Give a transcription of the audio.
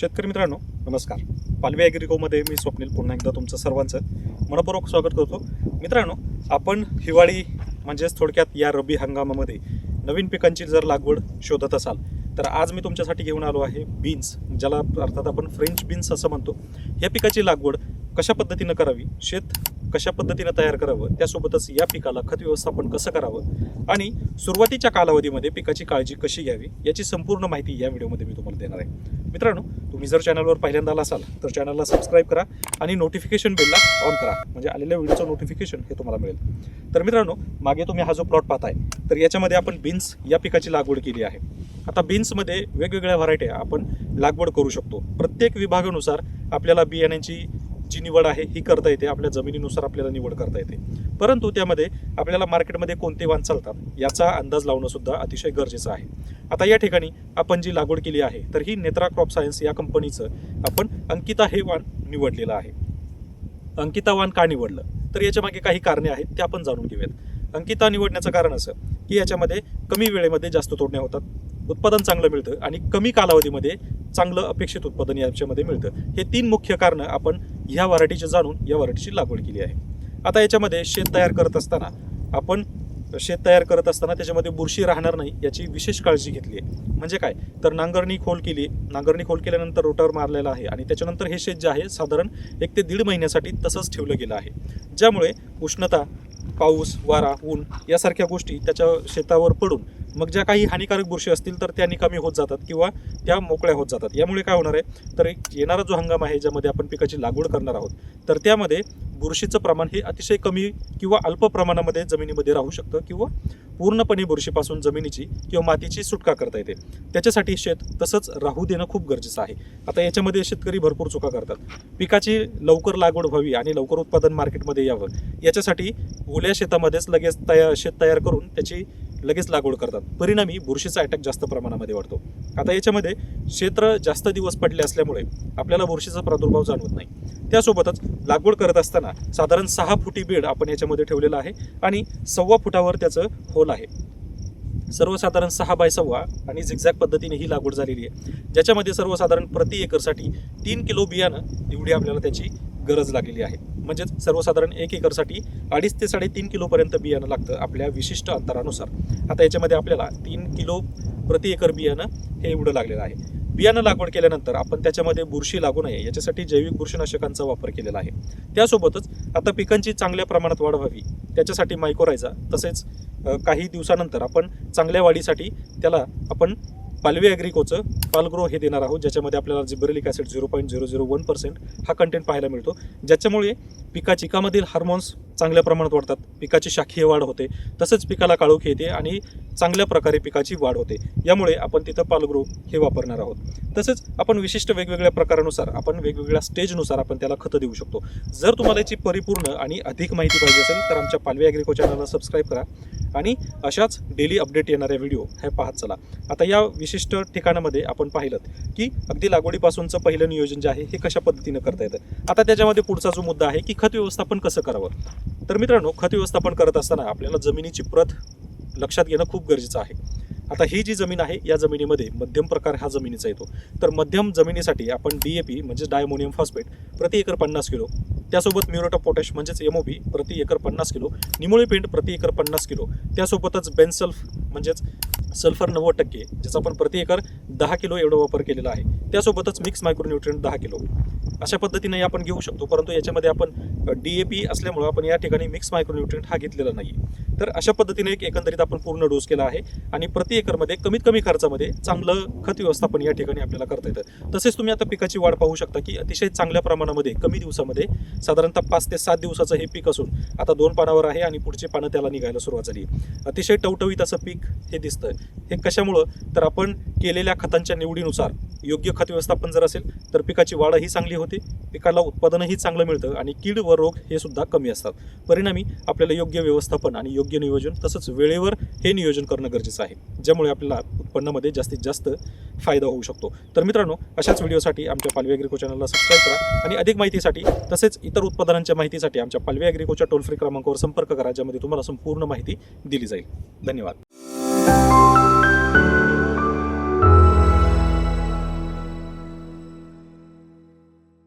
शेतकरी मित्रांनो नमस्कार. पालवी ॲग्रिकोमध्ये मी स्वप्नील पुन्हा एकदा तुमचं सर्वांचं मनपूर्वक स्वागत करतो. मित्रांनो आपण हिवाळी म्हणजेच थोडक्यात या रब्बी हंगामामध्ये नवीन पिकांची जर लागवड शोधत असाल तर आज मी तुमच्यासाठी घेऊन आलो आहे बीन्स ज्याला अर्थात आपण फ्रेंच बीन्स असं म्हणतो. या पिकाची लागवड कशा पद्धतीनं करावी? शेत कशा पद्धतीनं तयार करावं? त्यासोबतच या पिकाला खत व्यवस्थापन कसं करावं? आणि सुरुवातीच्या कालावधीमध्ये पिकाची काळजी कशी घ्यावी? याची संपूर्ण माहिती या व्हिडिओमध्ये मी तुम्हाला देणार आहे. मित्रांनो तुम्ही जर चॅनलवर पहिल्यांदा आला असाल तर चॅनलला सबस्क्राईब करा आणि नोटिफिकेशन बेलला ऑन करा. म्हणजे आलेल्या व्हिडिओचं नोटिफिकेशन हे तुम्हाला मिळेल. तर मित्रांनो मागे तुम्ही हा जो प्लॉट पाहताय तर याच्यामध्ये आपण बीन्स या पिकाची लागवड केली आहे. आता बीन्समध्ये वेगवेगळ्या व्हरायटी आपण लागवड करू शकतो. प्रत्येक विभागानुसार आपल्याला बियाण्यांची जी निवड आहे ही करता येते. आपल्या जमिनीनुसार आपल्याला निवड करता येते. परंतु त्यामध्ये आपल्याला मार्केटमध्ये कोणते वाण चालतात याचा अंदाज लावणं सुद्धा अतिशय गरजेचं आहे. आता या ठिकाणी आपण जी लागवड केली आहे तर ही नेत्रा क्रॉप सायन्स या कंपनीचं आपण अंकिता हे वाण निवडलेलं आहे. अंकिता वाण का निवडलं? तर याच्या मागे काही कारणे आहेत ते आपण जाणून घेऊयात. अंकिता निवडण्याचं कारण असं की याच्यामध्ये कमी वेळेमध्ये जास्त तोडण्या होतात उत्पादन चांगलं मिळतं आणि कमी कालावधीमध्ये चांगलं अपेक्षित उत्पादन याच्यामध्ये मिळतं. हे तीन मुख्य कारणं आपण ह्या व्हरायटीचे जाणून या व्हरायटीची लागवड केली आहे. आता याच्यामध्ये शेत तयार करत असताना आपण शेत तयार करत असताना त्याच्यामध्ये बुरशी राहणार नाही याची विशेष काळजी घेतली आहे. म्हणजे काय? तर नांगरणी खोल केली नांगरणी खोल केल्यानंतर रोटर मारलेला आहे आणि त्याच्यानंतर हे शेत जे आहे साधारण एक ते दीड महिन्यासाठी तसंच ठेवलं गेलं आहे. ज्यामुळे उष्णता पाऊस वारा ऊन यासारख्या गोष्टी त्याच्या शेतावर पडून मग ज्या काही हानिकारक बुरशी असतील तर त्या निकामी होत जातात किंवा त्या मोकळ्या होत जातात. यामुळे काय होणार आहे? तर एक येणारा जो हंगाम आहे ज्यामध्ये आपण पिकाची लागवड करणार आहोत तर त्यामध्ये बुरशीचं प्रमाण हे अतिशय कमी किंवा अल्प प्रमाणामध्ये जमिनीमध्ये राहू शकतं किंवा पूर्णपणे बुरशीपासून जमिनीची किंवा मातीची सुटका करता येते. त्याच्यासाठी शेत तसंच राहू देणं खूप गरजेचं आहे. आता याच्यामध्ये शेतकरी भरपूर चुका करतात. पिकाची लवकर लागवड व्हावी आणि लवकर उत्पादन मार्केटमध्ये यावं. याच्यासाठी ओल्या शेतामध्येच लगेच तयार शेत तयार करून त्याची लगेच लागवड करतात. परिणामी बुरशीचा अटॅक जास्त प्रमाणामध्ये वाढतो. आता याच्यामध्ये क्षेत्र जास्त दिवस पडले असल्यामुळे आपल्याला बुरशीचा प्रादुर्भाव जाणवत नाही. त्यासोबतच लागवड करत असताना साधारण सहा फुटी बेड आपण याच्यामध्ये ठेवलेला आहे आणि सव्वा फुटावर त्याचं होल आहे. सर्वसाधारण सहा बाय सव्वा आणि झिगझॅग पद्धतीने ही लागवड झालेली आहे. ज्याच्यामध्ये सर्वसाधारण प्रति एकरसाठी तीन किलो बियाणं एवढी आपल्याला त्याची गरज लागलेली आहे. म्हणजेच सर्वसाधारण एक एकरसाठी अडीच ते साडेतीन किलोपर्यंत बियाणं लागतं आपल्या विशिष्ट अंतरानुसार. आता याच्यामध्ये आपल्याला तीन किलो प्रति एकर बियाणं हे एवढं लागलेलं आहे. बियाणं लागवड केल्यानंतर आपण त्याच्यामध्ये बुरशी लागू नये याच्यासाठी जैविक बुरशीनाशकांचा वापर केलेला आहे. त्यासोबतच आता पिकांची चांगल्या प्रमाणात वाढ व्हावी त्याच्यासाठी मायकोरायझा तसेच काही दिवसानंतर आपण चांगल्या वाढीसाठी त्याला आपण पालवी ॲग्रिकोचं पालग्रो हे देणार आहोत ज्याच्यामध्ये आपल्याला gibberellic acid zero point zero zero one percent हा कंटेंट पाहायला मिळतो. ज्याच्यामुळे पिकाची कामधील हार्मोन्स चांगल्या प्रमाणात वाढतात. पिकाची शाखीय वाढ होते. तसंच पिकाला काळोख येते आणि चांगल्या प्रकारे पिकाची वाढ होते. यामुळे आपण तिथं पालग्रो हे वापरणार आहोत. तसंच आपण विशिष्ट वेगवेगळ्या प्रकारानुसार आपण वेगवेगळ्या स्टेजनुसार आपण त्याला खतं देऊ शकतो. जर तुम्हाला याची परिपूर्ण आणि अधिक माहिती पाहिजे असेल तर आमच्या पालवी ॲग्रिको चॅनलला सबस्क्राईब करा. आणि अशाच डेली अपडेट येणाऱ्या व्हिडिओ हे पाहत चला. आता या विशिष्ट ठिकाणामध्ये आपण पाहिलं की अगदी लागवडीपासूनचं पहिलं नियोजन जे आहे हे कशा पद्धतीनं करता येतं? आता त्याच्यामध्ये पुढचा जो मुद्दा आहे की खत व्यवस्थापन कसं करावं? तर मित्रांनो खत व्यवस्थापन करत असताना आपल्याला जमिनीची प्रत लक्षात घेणं खूप गरजेचं आहे. आता ही जी जमीन आहे या जमिनीमध्ये मध्यम प्रकार हा जमिनीचा येतो. तर मध्यम जमिनीसाठी आपण डी ए पी म्हणजे डायमोनियम फॉस्फेट प्रति एकर पन्नास किलो त्यासोबत म्युरेट ऑफ पोटॅश म्हणजेच एम ओ बी प्रति एकर पन्नास किलो निमुळे पेंट प्रति एकर पन्नास किलो त्यासोबतच बेनसल्फ म्हणजेच सल्फर नव्वद टक्के ज्याचा आपण प्रति एकर दहा किलो एवढा वापर केलेला आहे. त्यासोबतच मिक्स मायक्रोन्युट्रियंट दहा किलो. अशा पद्धतीने आपण घेऊ शकतो परंतु याच्यामध्ये आपण डी ए पी असल्यामुळं आपण या ठिकाणी मिक्स मायक्रोन्युट्रियंट हा घेतलेला नाही तर अशा पद्धतीने एक एकंदरीत आपण पूर्ण डोस केला आहे. आणि प्रति एकरमध्ये कमीत कमी खर्चामध्ये चांगलं खत व्यवस्थापन या ठिकाणी आपल्याला करता येतं. तसेच तुम्ही आता पिकाची वाढ पाहू शकता की अतिशय चांगल्या प्रमाणामध्ये कमी दिवसामध्ये साधारणतः पाच ते सात दिवसाचं हे पीक असून आता दोन पानावर आहे आणि पुढचे पानं त्याला निघायला सुरुवात झाली. अतिशय टवटवीत असं पीक हे दिसतं हे कशामुळं? तर आपण केलेल्या खतांच्या निवडीनुसार योग्य खत व्यवस्थापन जर असेल तर पिकाची वाढही चांगली होते पिकाला उत्पादनही चांगलं मिळतं आणि कीड व रोग हे सुद्धा कमी असतात. परिणामी आपल्याला योग्य व्यवस्थापन आणि योग्य नियोजन तसंच वेळेवर हे नियोजन करणं गरजेचं आहे ज्यामुळे आपल्याला उत्पन्नामध्ये जास्तीत जास्त फायदा होऊ शकतो. तर मित्रांनो अशाच व्हिडिओसाठी आमच्या पालवी अॅग्रिको चॅनलला सबस्क्राईब करा आणि अधिक माहितीसाठी तसेच इतर उत्पादनांच्या माहितीसाठी आमच्या पालवी अॅग्रिकोच्या टोल फ्री क्रमांकावर संपर्क करा ज्यामध्ये तुम्हाला संपूर्ण माहिती दिली जाईल. धन्यवाद.